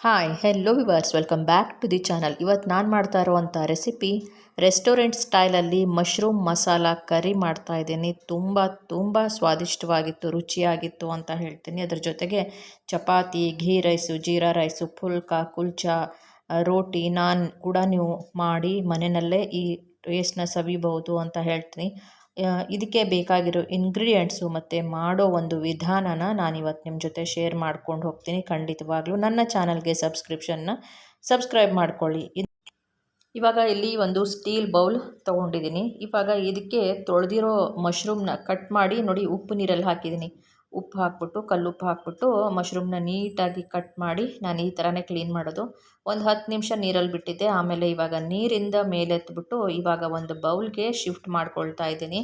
Hi hello viewers welcome back to the channel ಇವತ್ತು ನಾನು ಮಾಡ್ತಾ ಇರುವಂಥ ರೆಸಿಪಿ ರೆಸ್ಟೋರೆಂಟ್ ಸ್ಟೈಲಲ್ಲಿ ಮಶ್ರೂಮ್ ಮಸಾಲ ಕರಿ ಮಾಡ್ತಾ ಇದ್ದೀನಿ. ತುಂಬ ತುಂಬ ಸ್ವಾದಿಷ್ಟವಾಗಿತ್ತು, ರುಚಿಯಾಗಿತ್ತು ಅಂತ ಹೇಳ್ತೀನಿ. ಅದ್ರ ಜೊತೆಗೆ ಚಪಾತಿ, ಘೀ ರೈಸು, ಜೀರಾ ರೈಸು ಫುಲ್ಕ ಕುಲ್ಚಾ ರೋಟಿ ನಾನ್ ಕೂಡ ನೀವು ಮಾಡಿ ಮನೆಯಲ್ಲೇ ಈ ಟೇಸ್ಟ್ನ ಸವಿಬಹುದು ಅಂತ ಹೇಳ್ತೀನಿ. ಇದಕ್ಕೆ ಬೇಕಾಗಿರೋ ಇಂಗ್ರೀಡಿಯೆಂಟ್ಸು ಮತ್ತು ಮಾಡೋ ಒಂದು ವಿಧಾನನ ನಾನಿವತ್ತು ನಿಮ್ಮ ಜೊತೆ ಶೇರ್ ಮಾಡ್ಕೊಂಡು ಹೋಗ್ತೀನಿ. ಖಂಡಿತವಾಗ್ಲೂ ನನ್ನ ಚಾನಲ್ಗೆ ಸಬ್ಸ್ಕ್ರಿಪ್ಷನ್ನ ಸಬ್ಸ್ಕ್ರೈಬ್ ಮಾಡ್ಕೊಳ್ಳಿ. ಇವಾಗ ಇಲ್ಲಿ ಒಂದು ಸ್ಟೀಲ್ ಬೌಲ್ ತೊಗೊಂಡಿದ್ದೀನಿ. ಇವಾಗ ಇದಕ್ಕೆ ತೊಳೆದಿರೋ ಮಶ್ರೂಮ್ನ ಕಟ್ ಮಾಡಿ ನೋಡಿ ಉಪ್ಪು ನೀರಲ್ಲಿ ಹಾಕಿದ್ದೀನಿ. ಉಪ್ಪು ಹಾಕ್ಬಿಟ್ಟು ಕಲ್ಲುಪ್ಪು ಹಾಕ್ಬಿಟ್ಟು ಮಶ್ರೂಮ್ನ ನೀಟಾಗಿ ಕಟ್ ಮಾಡಿ ನಾನು ಈ ಥರನೇ ಕ್ಲೀನ್ ಮಾಡೋದು. ಒಂದು ಹತ್ತು ನಿಮಿಷ ನೀರಲ್ಲಿ ಬಿಟ್ಟಿದ್ದೆ. ಆಮೇಲೆ ಇವಾಗ ನೀರಿಂದ ಮೇಲೆತ್ಬಿಟ್ಟು ಇವಾಗ ಒಂದು ಬೌಲ್ಗೆ ಶಿಫ್ಟ್ ಮಾಡ್ಕೊಳ್ತಾ ಇದ್ದೀನಿ.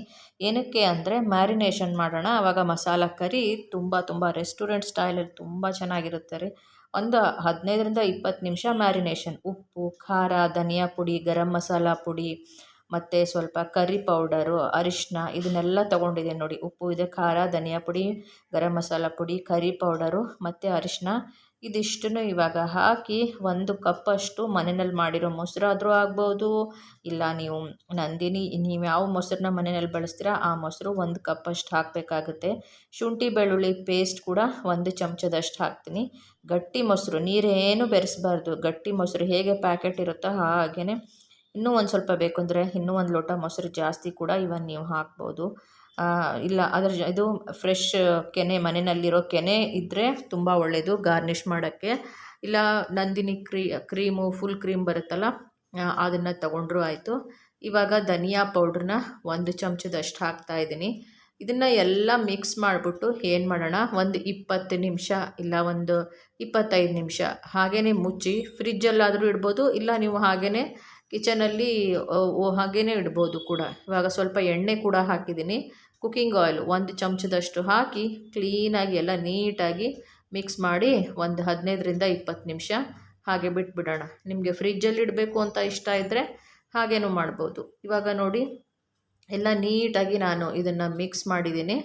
ಏನಕ್ಕೆ ಅಂದರೆ ಮ್ಯಾರಿನೇಷನ್ ಮಾಡೋಣ. ಆವಾಗ ಮಸಾಲ ಕರಿ ತುಂಬ ತುಂಬ ರೆಸ್ಟೋರೆಂಟ್ ಸ್ಟೈಲಲ್ಲಿ ತುಂಬ ಚೆನ್ನಾಗಿರುತ್ತೆ ರೀ. ಒಂದು ಹದಿನೈದರಿಂದ ಇಪ್ಪತ್ತು ನಿಮಿಷ ಮ್ಯಾರಿನೇಷನ್. ಉಪ್ಪು, ಖಾರ, ಧನಿಯಾ ಪುಡಿ, ಗರಂ ಮಸಾಲ ಪುಡಿ ಮತ್ತು ಸ್ವಲ್ಪ ಕರಿ ಪೌಡರು ಅರಿಶಿನ ಇದನ್ನೆಲ್ಲ ತೊಗೊಂಡಿದ್ದೀನಿ ನೋಡಿ. ಉಪ್ಪು, ಇದೆ ಖಾರ, ಧನಿಯಾ ಪುಡಿ, ಗರಂ ಮಸಾಲ ಪುಡಿ, ಕರಿ ಪೌಡರು ಮತ್ತು ಅರಿಶಿನ ಇದಿಷ್ಟು ಇವಾಗ ಹಾಕಿ ಒಂದು ಕಪ್ಪಷ್ಟು ಮನೆಯಲ್ಲಿ ಮಾಡಿರೋ ಮೊಸರಾದರೂ ಆಗ್ಬೋದು. ಇಲ್ಲ, ನೀವು ನಂದಿನಿ, ನೀವು ಯಾವ ಮೊಸರನ್ನ ಮನೆಯಲ್ಲಿ ಬಳಸ್ತೀರಾ ಆ ಮೊಸರು ಒಂದು ಕಪ್ಪಷ್ಟು ಹಾಕಬೇಕಾಗುತ್ತೆ. ಶುಂಠಿ, ಬೆಳ್ಳುಳ್ಳಿ ಪೇಸ್ಟ್ ಕೂಡ ಒಂದು ಚಮಚದಷ್ಟು ಹಾಕ್ತೀನಿ. ಗಟ್ಟಿ ಮೊಸರು, ನೀರೇನು ಬೆರೆಸ್ಬಾರ್ದು. ಗಟ್ಟಿ ಮೊಸರು ಹೇಗೆ ಪ್ಯಾಕೆಟ್ ಇರುತ್ತೋ ಹಾಗೆಯೇ ಇನ್ನೂ ಒಂದು ಸ್ವಲ್ಪ ಬೇಕು ಅಂದರೆ ಇನ್ನೂ ಒಂದು ಲೋಟ ಮೊಸರು ಜಾಸ್ತಿ ಕೂಡ ಇವನ್ ನೀವು ಹಾಕ್ಬೋದು. ಇಲ್ಲ, ಅದರ ಇದು ಫ್ರೆಶ್ ಕೆನೆ ಮನೆಯಲ್ಲಿರೋ ಕೆನೆ ಇದ್ದರೆ ತುಂಬ ಒಳ್ಳೆಯದು ಗಾರ್ನಿಷ್ ಮಾಡೋಕ್ಕೆ. ಇಲ್ಲ, ನಂದಿನಿ ಕ್ರೀ, ಕ್ರೀಮು ಫುಲ್ ಕ್ರೀಮ್ ಬರುತ್ತಲ್ಲ ಅದನ್ನು ತಗೊಂಡ್ರೂ ಆಯಿತು. ಇವಾಗ ಧನಿಯಾ ಪೌಡ್ರನ್ನ ಒಂದು ಚಮಚದಷ್ಟು ಹಾಕ್ತಾಯಿದ್ದೀನಿ ಇದನ್ನು ಎಲ್ಲ ಮಿಕ್ಸ್ ಮಾಡಿಬಿಟ್ಟು ಏನು ಮಾಡೋಣ, ಒಂದು ಇಪ್ಪತ್ತು ನಿಮಿಷ ಇಲ್ಲ ಒಂದು ಇಪ್ಪತ್ತೈದು ನಿಮಿಷ ಹಾಗೇ ಮುಚ್ಚಿ ಫ್ರಿಜ್ಜಲ್ಲಾದರೂ ಇಡ್ಬೋದು, ಇಲ್ಲ ನೀವು ಹಾಗೇ ಕಿಚನಲ್ಲಿ ಹಾಗೇ ಇಡ್ಬೋದು ಕೂಡ. ಇವಾಗ ಸ್ವಲ್ಪ ಎಣ್ಣೆ ಕೂಡ ಹಾಕಿದ್ದೀನಿ. ಕುಕ್ಕಿಂಗ್ ಆಯಿಲ್ ಒಂದು ಚಮಚದಷ್ಟು ಹಾಕಿ ಕ್ಲೀನಾಗಿ ಎಲ್ಲ ನೀಟಾಗಿ ಮಿಕ್ಸ್ ಮಾಡಿ ಒಂದು ಹದಿನೈದರಿಂದ ಇಪ್ಪತ್ತು ನಿಮಿಷ ಹಾಗೆ ಬಿಟ್ಬಿಡೋಣ. ನಿಮಗೆ ಫ್ರಿಜ್ಜಲ್ಲಿ ಇಡಬೇಕು ಅಂತ ಇಷ್ಟ ಇದ್ದರೆ ಹಾಗೇನೂ ಮಾಡ್ಬೋದು. ಇವಾಗ ನೋಡಿ, ಎಲ್ಲ ನೀಟಾಗಿ ನಾನು ಇದನ್ನು ಮಿಕ್ಸ್ ಮಾಡಿದ್ದೀನಿ.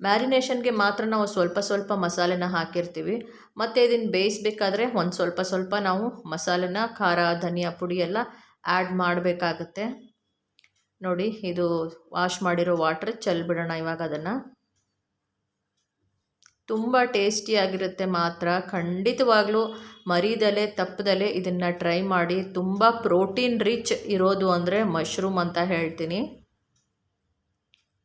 ಮ್ಯಾರಿನೇಷನ್ಗೆ ಮಾತ್ರ ನಾವು ಸ್ವಲ್ಪ ಸ್ವಲ್ಪ ಮಸಾಲೆನ ಹಾಕಿರ್ತೀವಿ. ಮತ್ತು ಇದನ್ನು ಬೇಯಿಸ್ಬೇಕಾದ್ರೆ ಒಂದು ಸ್ವಲ್ಪ ಸ್ವಲ್ಪ ನಾವು ಮಸಾಲೆನ, ಖಾರ, ಧನಿಯಾ ಪುಡಿ ಎಲ್ಲ ಆ್ಯಡ್ ಮಾಡಬೇಕಾಗತ್ತೆ. ನೋಡಿ, ಇದು ವಾಶ್ ಮಾಡಿರೋ ವಾಟ್ರ್ ಚೆಲ್ಬಿಡೋಣ ಇವಾಗ ಅದನ್ನು. ತುಂಬ ಟೇಸ್ಟಿಯಾಗಿರುತ್ತೆ ಮಾತ್ರ. ಖಂಡಿತವಾಗ್ಲೂ ಮರಿದಲೆ, ತಪ್ಪದಲೆ ಇದನ್ನು ಟ್ರೈ ಮಾಡಿ ತುಂಬ ಪ್ರೋಟೀನ್ ರಿಚ್ ಇರೋದು ಅಂದರೆ ಮಶ್ರೂಮ್ ಅಂತ ಹೇಳ್ತೀನಿ.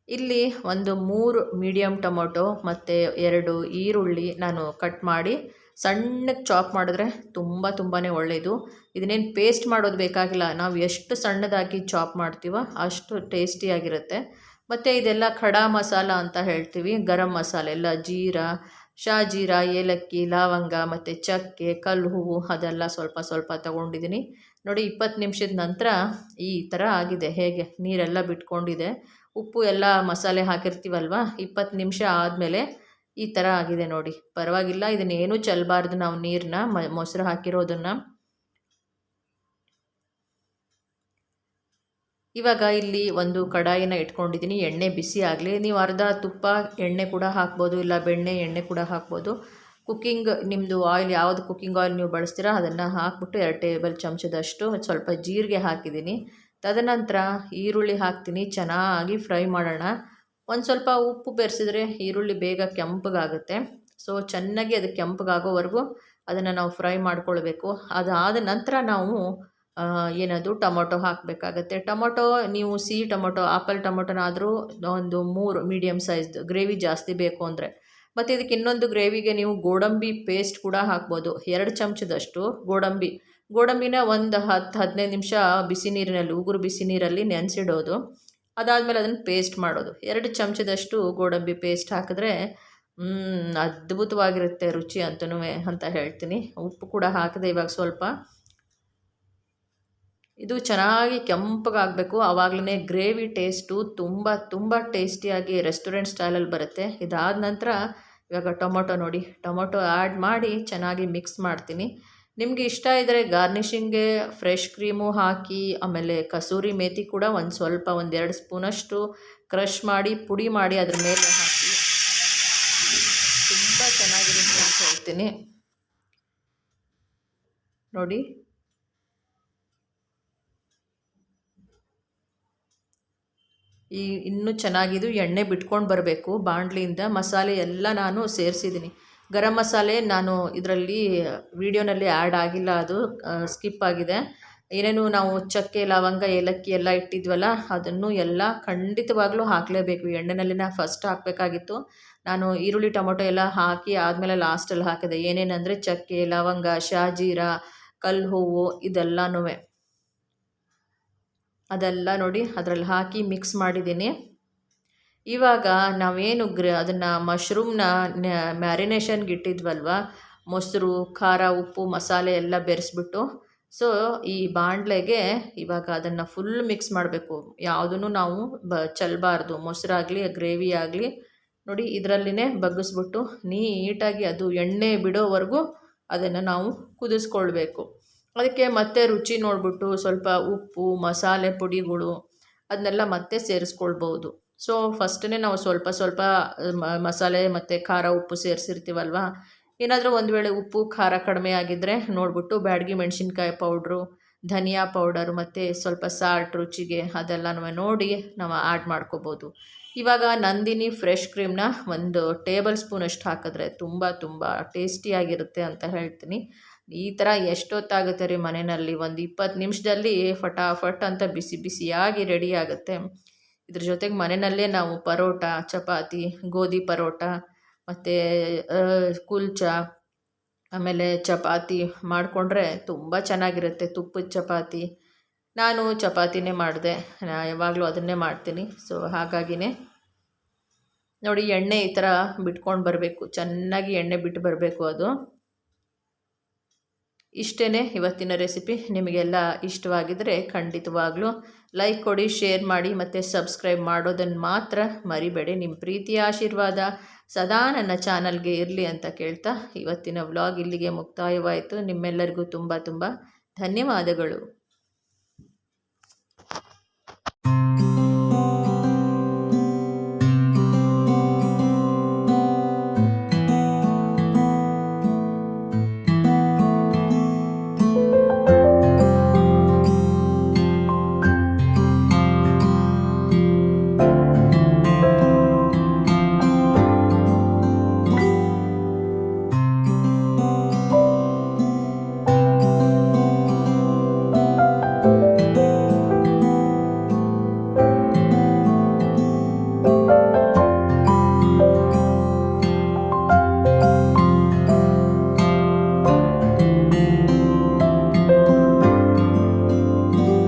ಇಲ್ಲಿ ಒಂದು ಮೂರು ಮೀಡಿಯಮ್ ಟೊಮೊಟೊ ಮತ್ತು ಎರಡು ಈರುಳ್ಳಿ ನಾನು ಕಟ್ ಮಾಡಿ ಸಣ್ಣಕ್ಕೆ ಚಾಪ್ ಮಾಡಿದ್ರೆ ತುಂಬ ತುಂಬಾ ಒಳ್ಳೆಯದು ಇದನ್ನೇನು ಪೇಸ್ಟ್ ಮಾಡೋದು ಬೇಕಾಗಿಲ್ಲ. ನಾವು ಎಷ್ಟು ಸಣ್ಣದಾಗಿ ಚಾಪ್ ಮಾಡ್ತೀವೋ ಅಷ್ಟು ಟೇಸ್ಟಿಯಾಗಿರುತ್ತೆ ಮತ್ತು ಇದೆಲ್ಲ ಖಡಾ ಮಸಾಲ ಅಂತ ಹೇಳ್ತೀವಿ. ಗರಂ ಮಸಾಲೆ ಎಲ್ಲ ಜೀರಾ ಶಾಜೀರಾ ಏಲಕ್ಕಿ, ಲವಂಗ ಮತ್ತು ಚಕ್ಕೆ, ಕಲ್ಲು, ಹೂವು ಅದೆಲ್ಲ ಸ್ವಲ್ಪ ಸ್ವಲ್ಪ ತಗೊಂಡಿದ್ದೀನಿ ನೋಡಿ ಇಪ್ಪತ್ತು ನಿಮಿಷದ ನಂತರ ಈ ಥರ ಆಗಿದೆ. ಹೇಗೆ? ನೀರೆಲ್ಲ ಬಿಟ್ಕೊಂಡಿದೆ. ಉಪ್ಪು ಎಲ್ಲ ಮಸಾಲೆ ಹಾಕಿರ್ತೀವಲ್ವ? ಇಪ್ಪತ್ತು ನಿಮಿಷ ಆದಮೇಲೆ ಈ ಥರ ಆಗಿದೆ ನೋಡಿ. ಪರವಾಗಿಲ್ಲ, ಇದನ್ನೇನು ಚೆಲ್ಲಬಾರ್ದು ನಾವು ನೀರನ್ನ ಮೊಸರು ಹಾಕಿರೋದನ್ನು. ಇವಾಗ ಇಲ್ಲಿ ಒಂದು ಕಡಾಯಿನ ಇಟ್ಕೊಂಡಿದ್ದೀನಿ. ಎಣ್ಣೆ ಬಿಸಿ ಆಗಲಿ, ನೀವು ಅರ್ಧ ತುಪ್ಪ ಎಣ್ಣೆ ಕೂಡ ಹಾಕ್ಬೋದು, ಇಲ್ಲ ಬೆಣ್ಣೆ ಎಣ್ಣೆ ಕೂಡ ಹಾಕ್ಬೋದು. ಕುಕ್ಕಿಂಗ್ ನಿಮ್ಮದು ಆಯಿಲ್, ಯಾವುದು ಕುಕ್ಕಿಂಗ್ ಆಯಿಲ್ ನೀವು ಬಳಸ್ತೀರಾ ಅದನ್ನು ಹಾಕ್ಬಿಟ್ಟು ಎರಡು ಟೇಬಲ್ ಚಮಚದಷ್ಟು, ಸ್ವಲ್ಪ ಜೀರಿಗೆ ಹಾಕಿದ್ದೀನಿ. ತದನಂತರ ಈರುಳ್ಳಿ ಹಾಕ್ತೀನಿ, ಚೆನ್ನಾಗಿ ಫ್ರೈ ಮಾಡೋಣ. ಒಂದು ಸ್ವಲ್ಪ ಉಪ್ಪು ಬೆರೆಸಿದ್ರೆ ಈರುಳ್ಳಿ ಬೇಗ ಕೆಂಪಗಾಗುತ್ತೆ. ಸೊ ಚೆನ್ನಾಗಿ ಅದು ಕೆಂಪಗಾಗೋವರೆಗೂ ಅದನ್ನು ನಾವು ಫ್ರೈ ಮಾಡ್ಕೊಳ್ಬೇಕು. ಅದಾದ ನಂತರ ನಾವು ಏನದು ಟೊಮೊಟೊ ಹಾಕಬೇಕಾಗತ್ತೆ. ಟೊಮೊಟೊ, ನೀವು ಸಿಹಿ ಟೊಮೊಟೊ, ಆಪಲ್ ಟೊಮೊಟೊನಾದರೂ ಒಂದು ಮೂರು ಮೀಡಿಯಮ್ ಸೈಜ್ದು, ಗ್ರೇವಿ ಜಾಸ್ತಿ ಬೇಕು ಅಂದರೆ. ಮತ್ತು ಇದಕ್ಕೆ ಇನ್ನೊಂದು ಗ್ರೇವಿಗೆ ನೀವು ಗೋಡಂಬಿ ಪೇಸ್ಟ್ ಕೂಡ ಹಾಕ್ಬೋದು. ಎರಡು ಚಮಚದಷ್ಟು ಗೋಡಂಬಿ. ಗೋಡಂಬಿನ ಒಂದು ಹತ್ತು ಹದಿನೈದು ನಿಮಿಷ ಬಿಸಿ ನೀರಿನಲ್ಲಿ, ಉಗುರು ಬಿಸಿ ನೀರಲ್ಲಿ ನೆನೆಸಿಡೋದು. ಅದಾದಮೇಲೆ ಅದನ್ನು ಪೇಸ್ಟ್ ಮಾಡೋದು. ಎರಡು ಚಮಚದಷ್ಟು ಗೋಡಂಬಿ ಪೇಸ್ಟ್ ಹಾಕಿದ್ರೆ ಅದ್ಭುತವಾಗಿರುತ್ತೆ ರುಚಿ ಅಂತನೂ ಅಂತ ಹೇಳ್ತೀನಿ. ಉಪ್ಪು ಕೂಡ ಹಾಕಿದೆ ಇವಾಗ ಸ್ವಲ್ಪ. ಇದು ಚೆನ್ನಾಗಿ ಕೆಂಪಗಾಗಬೇಕು ಆವಾಗಲೇ ಗ್ರೇವಿ ಟೇಸ್ಟು ತುಂಬ ತುಂಬ ಟೇಸ್ಟಿಯಾಗಿ ರೆಸ್ಟೋರೆಂಟ್ ಸ್ಟೈಲಲ್ಲಿ ಬರುತ್ತೆ. ಇದಾದ ನಂತರ ಇವಾಗ ಟೊಮೊಟೊ ನೋಡಿ. ಟೊಮೊಟೊ ಆ್ಯಡ್ ಮಾಡಿ ಚೆನ್ನಾಗಿ ಮಿಕ್ಸ್ ಮಾಡ್ತೀನಿ. ನಿಮಗೆ ಇಷ್ಟ ಇದ್ದರೆ ಗಾರ್ನಿಷಿಂಗ್ಗೆ ಫ್ರೆಶ್ ಕ್ರೀಮು ಹಾಕಿ, ಆಮೇಲೆ ಕಸೂರಿ ಮೇಥಿ ಕೂಡ ಒಂದು ಸ್ವಲ್ಪ ಒಂದೆರಡು ಸ್ಪೂನಷ್ಟು ಕ್ರಷ್ ಮಾಡಿ, ಪುಡಿ ಮಾಡಿ ಅದ್ರ ಮೇಲೆ ಹಾಕಿ. ತುಂಬ ಚೆನ್ನಾಗಿರುತ್ತೆ ಅಂತ ಹೇಳ್ತೀನಿ. ನೋಡಿ. ಈ ಇನ್ನೂ ಚೆನ್ನಾಗಿದ್ದು ಎಣ್ಣೆ ಬಿಟ್ಕೊಂಡು ಬರಬೇಕು. ಬಾಣಲಿಯಿಂದ ಮಸಾಲೆ ಎಲ್ಲ ನಾನು ಸೇರಿಸಿದ್ದೀನಿ. ಗರಂ ಮಸಾಲೆ ನಾನು ಇದರಲ್ಲಿ ವಿಡಿಯೋನಲ್ಲಿ ಆ್ಯಡ್ ಆಗಿಲ್ಲ ಅದು ಸ್ಕಿಪ್ ಆಗಿದೆ. ಏನೇನು ನಾವು ಚಕ್ಕೆ, ಲವಂಗ, ಏಲಕ್ಕಿ ಎಲ್ಲ ಇಟ್ಟಿದ್ವಲ್ಲ, ಅದನ್ನು ಎಲ್ಲ ಖಂಡಿತವಾಗ್ಲೂ ಹಾಕಲೇಬೇಕು. ಎಣ್ಣೆನಲ್ಲಿನ ಫಸ್ಟ್ ಹಾಕಬೇಕಾಗಿತ್ತು. ನಾನು ಈರುಳ್ಳಿ, ಟೊಮೊಟೊ ಎಲ್ಲ ಹಾಕಿ ಆದಮೇಲೆ ಲಾಸ್ಟಲ್ಲಿ ಹಾಕಿದೆ. ಏನೇನಂದರೆ ಚಕ್ಕೆ, ಲವಂಗ ಶಾಜೀರ ಕಲ್ಲು, ಹೂವು ಇದೆಲ್ಲನೂ ಅದೆಲ್ಲ ನೋಡಿ ಅದರಲ್ಲಿ ಹಾಕಿ ಮಿಕ್ಸ್ ಮಾಡಿದ್ದೀನಿ. ಇವಾಗ ನಾವೇನು ಗ್ರ, ಅದನ್ನು ಮಶ್ರೂಮ್ನ ಮ್ಯಾರಿನೇಷನ್ಗೆ ಇಟ್ಟಿದ್ವಲ್ವ, ಮೊಸರು, ಖಾರ, ಉಪ್ಪು, ಮಸಾಲೆ ಎಲ್ಲ ಬೆರೆಸ್ಬಿಟ್ಟು ಸೊ ಈ ಬಾಣಲೆಗೆ ಇವಾಗ ಅದನ್ನು ಫುಲ್ ಮಿಕ್ಸ್ ಮಾಡಬೇಕು. ಯಾವುದನ್ನು ನಾವು ಬ, ಚಲಬಾರ್ದು. ಮೊಸರಾಗಲಿ ಗ್ರೇವಿ ಆಗಲಿ, ನೋಡಿ ಇದರಲ್ಲಿನೇ ಬಗ್ಗಿಸ್ಬಿಟ್ಟು ನೀಟಾಗಿ ಅದು ಎಣ್ಣೆ ಬಿಡೋವರೆಗೂ ಅದನ್ನು ನಾವು ಕುದಿಸ್ಕೊಳ್ಬೇಕು. ಅದಕ್ಕೆ ಮತ್ತೆ ರುಚಿ ನೋಡಿಬಿಟ್ಟು ಸ್ವಲ್ಪ ಉಪ್ಪು, ಮಸಾಲೆ ಪುಡಿಗಳು ಅದನ್ನೆಲ್ಲ ಮತ್ತೆ ಸೇರಿಸ್ಕೊಳ್ಬೋದು. ಸೊ ಫಸ್ಟೇ ನಾವು ಸ್ವಲ್ಪ ಸ್ವಲ್ಪ ಮಸಾಲೆ ಮತ್ತು ಖಾರ, ಉಪ್ಪು ಸೇರಿಸಿರ್ತೀವಲ್ವ? ಏನಾದರೂ ಒಂದು ವೇಳೆ ಉಪ್ಪು, ಖಾರ ಕಡಿಮೆ ಆಗಿದ್ದರೆ ನೋಡಿಬಿಟ್ಟು ಬ್ಯಾಡಗಿ ಮೆಣಸಿನ್ಕಾಯಿ ಪೌಡ್ರು, ಧನಿಯಾ ಪೌಡರ್ ಮತ್ತು ಸ್ವಲ್ಪ ಸಾಲ್ಟ್ ರುಚಿಗೆ ಅದೆಲ್ಲನೂ ನೋಡಿ ನಾವು ಆ್ಯಡ್ ಮಾಡ್ಕೋಬೋದು. ಇವಾಗ ನಂದಿನಿ ಫ್ರೆಶ್ ಕ್ರೀಮ್ನ ಒಂದು ಟೇಬಲ್ ಸ್ಪೂನಷ್ಟು ಹಾಕಿದ್ರೆ ತುಂಬ ತುಂಬ ಟೇಸ್ಟಿಯಾಗಿರುತ್ತೆ ಅಂತ ಹೇಳ್ತೀನಿ. ಈ ಥರ ಎಷ್ಟೊತ್ತಾಗುತ್ತೆ ರೀ ಮನೆಯಲ್ಲಿ? ಒಂದು ಇಪ್ಪತ್ತು ನಿಮಿಷದಲ್ಲಿ ಫಟಾಫಟ್ ಅಂತ ಬಿಸಿ ಬಿಸಿಯಾಗಿ ರೆಡಿ ಆಗುತ್ತೆ. ಇದ್ರ ಜೊತೆಗೆ ಮನೆಯಲ್ಲೇ ನಾವು ಪರೋಟ, ಚಪಾತಿ, ಗೋಧಿ ಪರೋಟ, ಮತ್ತು ಕುಲ್ಚ, ಆಮೇಲೆ ಚಪಾತಿ ಮಾಡಿಕೊಂಡ್ರೆ ತುಂಬ ಚೆನ್ನಾಗಿರುತ್ತೆ. ತುಪ್ಪದ ಚಪಾತಿ. ನಾನು ಚಪಾತಿನೇ ಮಾಡಿದೆ. ನಾ ಯಾವಾಗಲೂ ಅದನ್ನೇ ಮಾಡ್ತೀನಿ. ಸೊ ಹಾಗಾಗಿನೇ ನೋಡಿ ಎಣ್ಣೆ ಈ ಥರ ಬಿಟ್ಕೊಂಡು ಬರಬೇಕು. ಚೆನ್ನಾಗಿ ಎಣ್ಣೆ ಬಿಟ್ಟು ಬರಬೇಕು ಅದು. ಇಷ್ಟೇ ಇವತ್ತಿನ ರೆಸಿಪಿ. ನಿಮಗೆಲ್ಲ ಇಷ್ಟವಾಗಿದ್ದರೆ ಖಂಡಿತವಾಗ್ಲೂ ಲೈಕ್ ಕೊಡಿ, ಶೇರ್ ಮಾಡಿ ಮತ್ತು ಸಬ್ಸ್ಕ್ರೈಬ್ ಮಾಡೋದನ್ನು ಮಾತ್ರ ಮರಿಬೇಡಿ. ನಿಮ್ಮ ಪ್ರೀತಿಯ ಆಶೀರ್ವಾದ ಸದಾ ನನ್ನ ಚಾನಲ್ಗೆ ಇರಲಿ ಅಂತ ಕೇಳ್ತಾ ಇವತ್ತಿನ ವ್ಲಾಗ್ ಇಲ್ಲಿಗೆ ಮುಕ್ತಾಯವಾಯಿತು. ನಿಮ್ಮೆಲ್ಲರಿಗೂ ತುಂಬ ತುಂಬ ಧನ್ಯವಾದಗಳು.